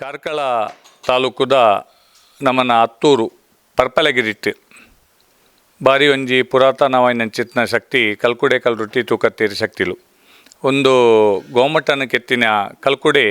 ಕಾರ್ಕಳ ತಾಲೂಕುದ ನಮ್ಮನ ಹತ್ತೂರು ಪರ್ಪಲಗಿರಿಟ್ಟು. ಬಾರಿ ಒಂಜಿ ಪುರಾತನವಾಯಿನ ಚಿತ್ನ ಶಕ್ತಿ, ಕಲ್ಕುಡೆ ಕಲ್ರುಟ್ಟಿ ತೂಕತ್ತೇರಿ ಶಕ್ತಿಲು. ಒಂದು ಗೋಮಟನ ಕೆತ್ತಿನ ಕಲ್ಕುಡೆ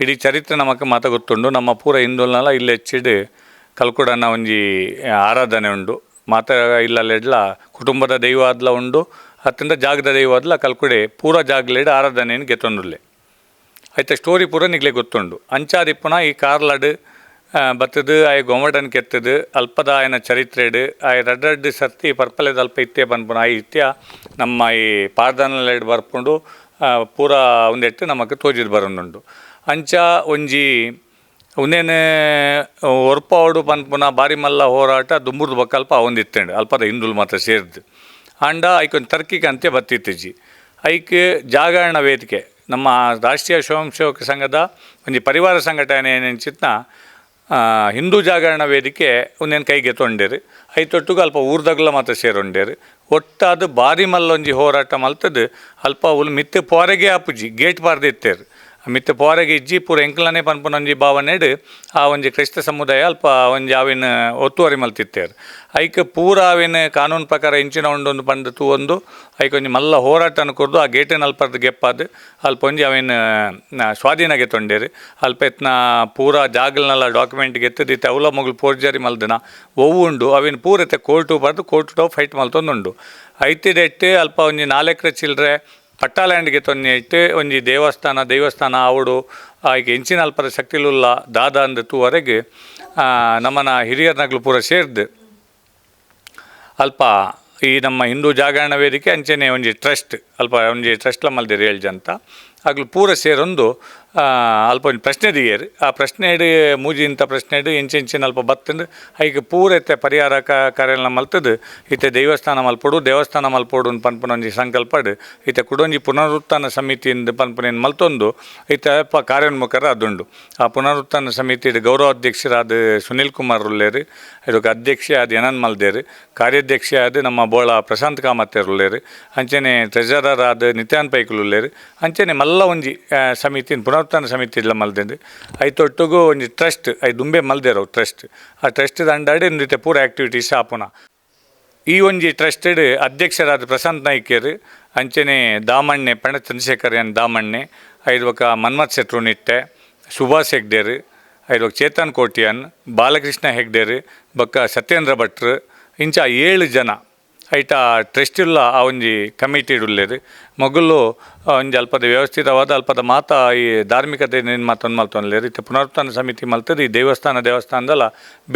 ಇಡೀ ಚರಿತ್ರೆ ನಮಗೆ ಮಾತ ಗೊತ್ತುಂಡು. ನಮ್ಮ ಪೂರ ಹಿಂದೂಲ್ನೆಲ್ಲ ಇಲ್ಲಿ ಹೆಚ್ಚಿಡು ಕಲ್ಕುಡನ ಒಂಜಿ ಆರಾಧನೆ ಉಂಡು. ಮಾತ ಇಲ್ಲಲ್ಲೆಡ್ಲ ಕುಟುಂಬದ ದೈವಾದ್ಲ ಉಂಡು. ಅತ್ತಿಂದ ಜಾಗದ ದೈವ ಆದ್ಲ ಕಲ್ಕುಡೆ ಪೂರ ಜಾಗಲೆಡ್ ಆರಾಧನೆಯನ್ನು ಗೆತ್ತೊಂಡುಲ್ಲೆ ಐತೆ ಸ್ಟೋರಿ ಪೂರ ನಿಗ್ಲೆ ಗೊತ್ತುಂಡು ಅಂಚಾದಿಪ್ಪುನ ಈ ಕಾರ್ಲಡ್ ಬತ್ತದು, ಆಯ್ ಗೊಮಡನ್ ಕೆತ್ತದು ಅಲ್ಪದ ಆಯನ ಚರಿತ್ರೆಡ್, ಆಯ್ ರಡ್ಡಡ್ಡು ಸರ್ತಿ ಪರ್ಪಲೆದ ಅಲ್ಪ ಇತ್ತೆ ಬಂದ್ಪುನ ಆ ಇತ್ಯ ನಮ್ಮ ಈ ಪಾರ್ದನಲೆಡ್ ಬರ್ಪುಂಡು ಪೂರ ಒಂದೆಟ್ಟು ನಮಗೆ ತೋಜಿದ್ ಬರೋನುಂಡು ಅಂಚ ಒಂಜಿ ಉನ್ನೇನೆ ಒರ್ಪಾವಡು ಪನ್ಪುನ ಬಾರಿ ಮಲ್ಲ ಹೋರಾಟ ದುಂಬುರ್ದು ಬಕ್ಕಲ್ಪ ಒಂದಿತ್ತಂಡು ಅಲ್ಪದ ಹಿಂದುಲ್ ಮಾತ್ರ ಸೇರಿದ್ದು ಅಂಡ ಐಕೊಂದು ತರ್ಕಿಗೆ ಅಂತೆ ಬತ್ತಿತ್ತಜಿ ಐಕ್ ಜಾಗರಣ ವೇದಿಕೆ ನಮ್ಮ ರಾಷ್ಟ್ರೀಯ ಸ್ವಯಂ ಸೇವಕ ಸಂಘದ ಒಂದು ಪರಿವಾರ ಸಂಘಟನೆ ಏನೆಂಚಿತ್ನ ಹಿಂದೂ ಜಾಗರಣ ವೇದಿಕೆ ಒಂದೇನು ಕೈಗೆ ತೊಂಡೇರಿ ಐತೊಟ್ಟಿಗೆ ಅಲ್ಪ ಊರ್ದಗ್ಲ ಮಾತ್ರ ಸೇರೊಂಡೇರಿ. ಒಟ್ಟಾದ ಬಾರಿ ಮಲ್ಲೊಂಜಿ ಹೋರಾಟ ಮಲ್ತದ ಅಲ್ಪ ಉಲ್ ಮಿತ್ತೆ ಪೊರೆಗೆ ಆಪುಜಿ ಗೇಟ್ ಬಾರ್ದಿತ್ತೇರು ಮಿತ್ತೆ ಪೋರಗೆ ಇಜ್ಜಿ ಪೂರ ಎಂಕ್ಲನೆ ಪನ್ಪುನೊಂಜಿ ಭಾವನೆಡ್ ಆ ಒಂಜಿ ಕ್ರೈಸ್ತ ಸಮುದಾಯ ಅಲ್ಪ ಒಂಜಿ ಆವಿನ ಒತ್ತುವರಿ ಮಲ್ತಿತ್ತೇರು. ಐಕ್ ಪೂರ ಆವಿನ ಕಾನೂನು ಪ್ರಕಾರ ಇಂಚಿನ ಉಂಡೊಂದು ಪಂಡ ತೂ ಒಂದು, ಐಕ್ ಒಂಜಿ ಮಲ್ಲ ಹೋರಾಟ ಅನ್ಕೊರ್ದು ಆ ಗೇಟಿನ ಅಲ್ಪರ್ದು ಗೆಪ್ಪಾದ್, ಅಲ್ಪ ಒಂಜಿ ಅವಿನ ಸ್ವಾಧೀನ ತೊಂಡೇರಿ. ಅಲ್ಪ ಎತ್ನ ಪೂರ ಜಾಗಲ್ನೆಲ್ಲ ಡಾಕ್ಯುಮೆಂಟ್ ಗೆತ್ತದಿತ್ತೆ ಅವಲ ಮಗಳು ಪೋರ್ಜರಿ ಮಲ್ದಿನ. ಒವು ಉಂಡು ಅವಿನ ಪೂರತೆ ಕೋರ್ಟು ಕೋರ್ಟ್ ಕೋರ್ಟು ಫೈಟ್ ಮಲ್ತೊಂದುಂಡು. ಐತಿಡೆಟ್ಟು ಅಲ್ಪ ಒಂಜಿ ನಾಲ್ಕರ ಚಿಲ್ಲರೆ ಪಟ್ಟಾಲ್ಯಾಂಡ್ಗೆ ತೊನ್ನೆ ಇಟ್ಟು ಒಂಜಿ ದೇವಸ್ಥಾನ ದೇವಸ್ಥಾನ ಅವಡು ಆಯ್ಕೆ ಇಂಚಿನ ಅಲ್ಪರ ಶಕ್ತಿಲುಲ್ಲ ದಾದ ಅಂದ ತೂವರೆಗೆ ನಮ್ಮನ ಹಿರಿಯರ ನಗಲು ಪೂರ ಸೇರ್ದು. ಅಲ್ಪ ಈ ನಮ್ಮ ಹಿಂದೂ ಜಾಗರಣ ವೇದಿಕೆ ಅಂಚೆನೆ ಒಂಜಿ ಟ್ರಸ್ಟ್, ಅಲ್ಪ ಒಂಜಿ ಟ್ರಸ್ಟ್ಲ ಮಲ್ದಿರಿ ಹೇಳ್ಜಂತ. ಜಂತ ಆಗ್ಲು ಪೂರ ಸೇರೊಂದು ಅಲ್ಪ ಪ್ರಶ್ನೆ ದಿಯೇರು ಆ ಪ್ರಶ್ನೆಡ್ ಮೂಜಿ ಇಂಥ ಪ್ರಶ್ನೆಡ್ ಇಂಚಿನ ಅಲ್ಪ ಬತ್ತುಂಡು ಐಕೆ ಪೂರ ಎತ್ತೆ ಪರಿಹಾರ ಕ ಕಾರ್ಯನ ಮಲ್ತದು, ಇತ್ತೆ ದೇವಸ್ಥಾನ ಮಲ್ಪೊಡು ದೇವಸ್ಥಾನ ಮಲ್ಪೊಡು ಪನ್ಪುನ ಒಂಜಿ ಸಂಕಲ್ಪಡ್ ಇತ್ತೆ ಕುಡೊಂಜಿ ಪುನರುತ್ಥಾನ ಸಮಿತಿಯಿಂದ ಪನ್ಪುನೇನು ಮಲ್ತೊಂದು, ಇತ್ತೆ ಅಲ್ಪ ಕಾರ್ಯೋನ್ಮುಖರ ಅದುಂಡು. ಆ ಪುನರುತ್ಥಾನ ಗೌರವ ಅಧ್ಯಕ್ಷರಾದ ಸುನಿಲ್ ಕುಮಾರ್ ಉಲ್ಲೇರು ಇದಕ್ಕೆ ಅಧ್ಯಕ್ಷ ಆದ ಯನನ್ ಮಲ್ದೇರು ಕಾರ್ಯಾಧ್ಯಕ್ಷ ಆದ ನಮ್ಮ ಬೋಳ ಪ್ರಶಾಂತ್ ಕಾಮತ್ತೆ ಉಲ್ಲೇರು ಅಂಚನೆ ಟ್ರೆಜರರ್ ಆದ ನಿತ್ಯಾನ್ ಪೈಕಲ್ ಉಲ್ಲೇರು ಅಂಚನೆ ಮಲ್ಲ ಒಂಜಿ ಸಮಿತಿ ಪುನರುತ್ಥಾನ ಸಮಿತಿ ಇಲ್ಲ ಮಲ್ದೆಂದು ಐತೊಟ್ಟಿಗೂ ಒಂಜಿ ಟ್ರಸ್ಟ್ ಐ ದುಂಬೆ ಮಲ್ದೇರು ಟ್ರಸ್ಟ್ ಆ ಟ್ರಸ್ಟ್ ದಂಡಾಡಿ ನೃತ್ಯ ಪೂರ ಆಕ್ಟಿವಿಟೀಸ್ ಆಪುನ ಈ ಒಂಜಿ ಟ್ರಸ್ಟೆಡ್ ಅಧ್ಯಕ್ಷರಾದ ಪ್ರಶಾಂತ್ ನಾಯ್ಕರ್, ಅಂಚನೆ ದಾಮಣ್ಣೆ ಪಣ ಚಂದ್ರಶೇಖರ್ ಎನ್ ದಾಮಣ್ಣೆ, ಐದುವಕ ಮನ್ಮಥ್ ಶೆಟ್ರು ನಿಟ್ಟೆ, ಸುಭಾಷ್ ಹೆಗ್ಡೇರ್, ಐದ್ವಕ ಚೇತನ್ ಕೋಟಿಯನ್, ಬಾಲಕೃಷ್ಣ ಹೆಗ್ಡೇರ್, ಬೊಕ್ಕ ಸತ್ಯೇಂದ್ರ ಭಟ್ರು, ಇಂಚ ಏಳು ಜನ. ಐಟ ಟ್ರಸ್ಟಿಲ್ಲ ಆ ಒಂಜಿ ಕಮಿಟಿಡ್ ಉಲ್ಲೇರ್ ಮೊಗಲು ಒಂಜಿ ಅಲ್ಪದ ವ್ಯವಸ್ಥಿತವಾದ, ಅಲ್ಪದ ಮಾತ ಈ ಧಾರ್ಮಿಕತೆ ಮಾತೊಂದು ಮಲ್ತೊಂದ್ಲೇರು ಇತ್ತೆ ಪುನರುತ್ಥಾನ ಸಮಿತಿ ಮಲ್ತದು, ಈ ದೇವಸ್ಥಾನ ದೇವಸ್ಥಾನದಲ್ಲ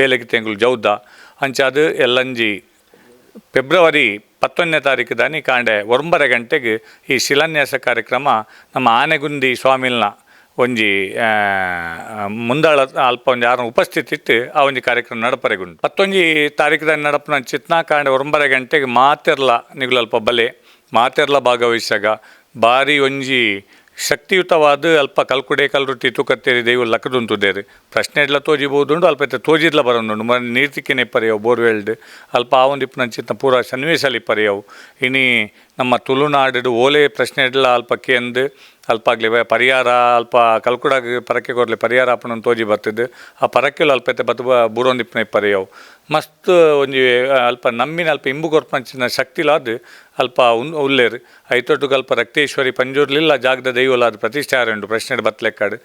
ಬೇಲೆಗೆ ತೆಂಗುಲು ಜೌದ. ಅಂಚಾದು ಎಲ್ಲಂಜಿ ಫೆಬ್ರವರಿ ಪತ್ತೊಂದನೇ ತಾರೀಕು ದಾನಿ ಕಾಂಡೆ ಒಂಬರ ಗಂಟೆಗೆ ಈ ಶಿಲಾನ್ಯಾಸ ಕಾರ್ಯಕ್ರಮ ನಮ್ಮ ಆನೆಗುಂದಿ ಸ್ವಾಮಿಲ್ನ ಒಂಜಿ ಮುಂದಾಳ ಅಲ್ಪ ಒಂಜಿ ಆರ್ನ ಉಪಸ್ಥಿತಿ ಇಟ್ಟು ಆ ಒಂಜಿ ಕಾರ್ಯಕ್ರಮ ನಡಪರೆಗುಂಡು. ಪತ್ತೊಂಜಿ ತಾರೀಕದ ನಡಪನ ಚಿತ್ನ ಕಾಂಡ ಒಂಬರ ಗಂಟೆಗೆ ಮಾತೆರ್ಲ ನಿಗುಲಲ್ಪ ಬಲೆ, ಮಾತೆರ್ಲ ಭಾಗವಹಿಸಾಗ ಬಾರಿ ಒಂಜಿ ಶಕ್ತಿಯುತವಾದ ಅಲ್ಪ ಕಲ್ಕುಡೆ ಕಲ್ರುಟ್ಟಿ ತೂಕತ್ತೇರಿ ದೇವು ಲಕ್ಕದುಂತುದೇರು ಪ್ರಶ್ನೆ ಎಲ್ಲ ತೋಜಿಬಹುದುಂಡು ಅಲ್ಪ ಇತ್ತೆ ತೋಜಿದ್ಲ ಬರೋದುಂಡು ಮ ನೀರ್ತಿಕ್ಕೆನೆ ಪರ್ಯವು, ಬೋರ್ವೆಲ್ಡ್, ಅಲ್ಪ ಆ ಒಂದು ಇಪ್ಪನಂಚಿತ್ತ ಪೂರ ಸನ್ನಿವೇಶಲ್ಲಿ ಪರ್ಯವು. ಇನಿ ನಮ್ಮ ತುಳುನಾಡು ಓಲೆ ಪ್ರಶ್ನೆ ಎಲ್ಲ ಅಲ್ಪ ಕೇಂದು ಅಲ್ಪ ಆಗಲಿ ಪರಿಹಾರ ಅಲ್ಪ ಕಲ್ಕುಡಾಗ ಪರಕ್ಕೆ ಕೊರಲಿ ಪರಿಹಾರ ಅಪ್ಪನ ತೋಜಿ ಬರ್ತಿದ್ದೆ. ಆ ಪರಕ್ಕೆಲ್ಲ ಅಲ್ಪ ಐತೆ ಬತ್ತು ಬುಡೊಂದಿಪ್ಪನ ಪರಿಯವು. ಮಸ್ತ್ ಒಂಜಿ ಅಲ್ಪ ನಮ್ಮಿನ ಅಲ್ಪ ಇಂಬು ಕೊರ್ಪಂಚಿನ ಅದು ಅಲ್ಪ ಉನ್, ಉಲ್ಲೇರು. ಐತೊಟ್ಟು ಅಲ್ಪ ರಕ್ತೇಶ್ವರಿ ಪಂಜೂರ್ಲಿಲ್ಲ ಜಾಗದ ದೈವಲಾದ ಪ್ರತಿಷ್ಠೆ ಆರೆಂಡು ಪ್ರಶ್ನೆ ಬತ್ಲೆಕ್ಕಾಡು.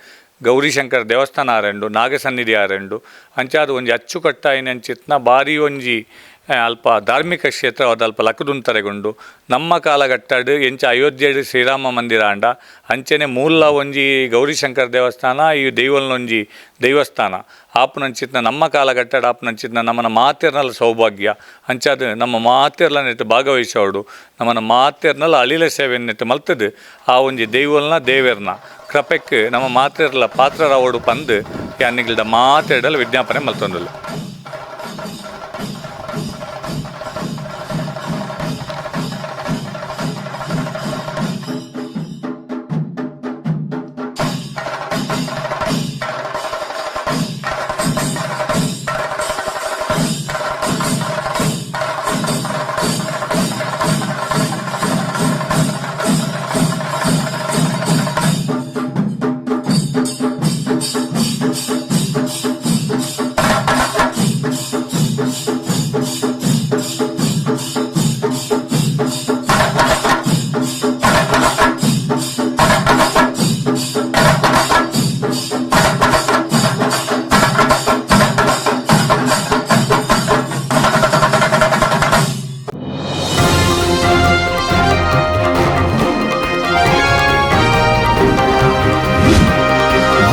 ಗೌರಿಶಂಕರ್ ದೇವಸ್ಥಾನ ಆರೆಂಡು, ನಾಗಸನ್ನಿಧಿ ಆರೆಂಡು. ಅಂಚಾದ ಒಂಜಿ ಅಚ್ಚುಕಟ್ಟಾಯಿನ ಅಂಚಿತ್ನ ಬಾರಿ ಒಂಜಿ ಅಲ್ಪ ಧಾರ್ಮಿಕ ಕ್ಷೇತ್ರವಾದ ಅಲ್ಪ ಲಕ್ಕದುಂತರೆಗೊಂಡು ನಮ್ಮ ಕಾಲಘಟ್ಟಡ್ ಎಂಚ ಅಯೋಧ್ಯೆಡ್ ಶ್ರೀರಾಮ ಮಂದಿರ ಅಂಡ. ಅಂಚನೆ ಮೂಲ ಒಂಜಿ ಗೌರಿಶಂಕರ್ ದೇವಸ್ಥಾನ, ಈ ದೈವಲ್ನೊಂಜಿ ದೈವಸ್ಥಾನ. ಆಪುನಂಚಿತ್ನ ನಮ್ಮ ಕಾಲಘಟ್ಟಡ್ ಆಪುನಂಚಿತ್ನ ನಮ್ಮನ ಮಾತೆರ್ನಲ್ಲ ಸೌಭಾಗ್ಯ. ಅಂಚಾದ ನಮ್ಮ ಮಾತೆರ್ಲ ನೆಟ್ಟು ಭಾಗವಹಿಸೋಡು, ನಮ್ಮನ ಮಾತೆರ್ನಲ್ಲ ಅಳಿಲ ಸೇವೆ ನೆಟ್ಟು ಮಲ್ತದು. ಆ ಒಂಜಿ ದೈವಲ್ನ ದೇವೆರ್ನ ಕೃಪೆಕ್ ನಮ್ಮ ಮಾತೆರ್ಲ ಪಾತ್ರರವಡು ಪಂದು ಯಾನಿಗಿಲ್ದ ಮಾತೆರ್ಡಲ್ಲ ವಿಜ್ಞಾಪನೆ ಮಲ್ತೊಂದುಲ್ಲ.